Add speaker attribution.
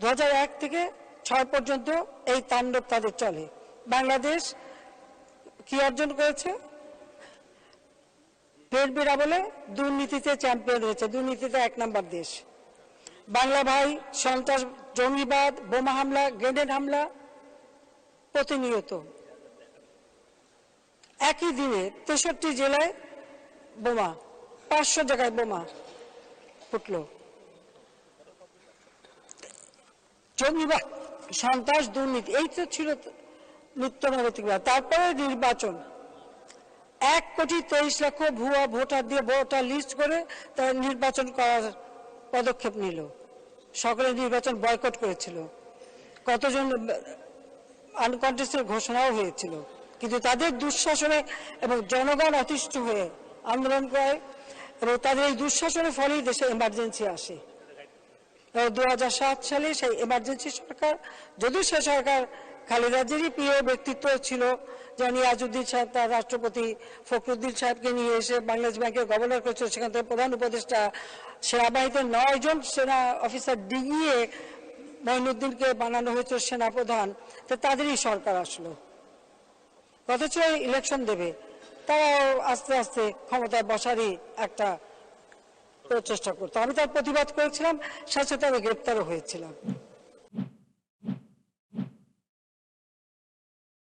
Speaker 1: দু থেকে ছয় পর্যন্ত এই তাণ্ডব তাদের চলে। বাংলাদেশ কি অর্জন করেছে? বিএনপিরা বলে দুর্নীতিতে চ্যাম্পিয়ন হয়েছে দুর্নীতিতে এক নম্বর দেশ। বাংলা ভাই, সন্ত্রাস, জঙ্গিবাদ, বোমা হামলা, গ্রেনেড হামলা প্রতিনিয়ত। একই দিনে তেষট্টি জেলায় বোমা, পাঁচশো জায়গায় বোমা ফুটলো। জঙ্গিবাদ সন্ত্রাস, দুর্নীতি, এই তো ছিল নিত্য নৈতিক তারপরে নির্বাচন। এক কোটি তেইশ লক্ষ ভুয়া ভোটার দিয়ে ভোটার লিস্ট করে তারা নির্বাচন করার পদক্ষেপ নিল। সকলে নির্বাচন বয়কট করেছিল। কতজন আনকন্টেস্টের ঘোষণাও হয়েছিল। কিন্তু তাদের দুঃশাসনে এবং জনগণ অতিষ্ঠ হয়ে আন্দোলন করে এবং তাদের এই দুঃশাসনের ফলেই দেশে এমার্জেন্সি আসে। দু হাজার সাত সালে সেই এমার্জেন্সি সরকার, যদিও সে সরকার খালেদাজেরই প্রিয় ব্যক্তিত্ব ছিল যেমন ইয়াজুদ্দিন সাহেব তার রাষ্ট্রপতি ফখরুদ্দিন সাহেবকে নিয়ে এসে বাংলাদেশ ব্যাংকের গভর্নর করেছিল, সেখান থেকে প্রধান উপদেষ্টা সেনাবাহিনীতে নয় জন সেনা অফিসার ডিগিয়ে মঈনুদ্দিনকে বানানো হয়েছিল সেনাপ্রধান। তো তাদেরই সরকার আসলো। অথচ ইলেকশন দেবে, তারাও আস্তে আস্তে ক্ষমতায় বসারই একটা প্রচেষ্টা করতো। আমি তার প্রতিবাদ করেছিলাম সাথে সাথে আমি গ্রেপ্তারও হয়েছিলাম।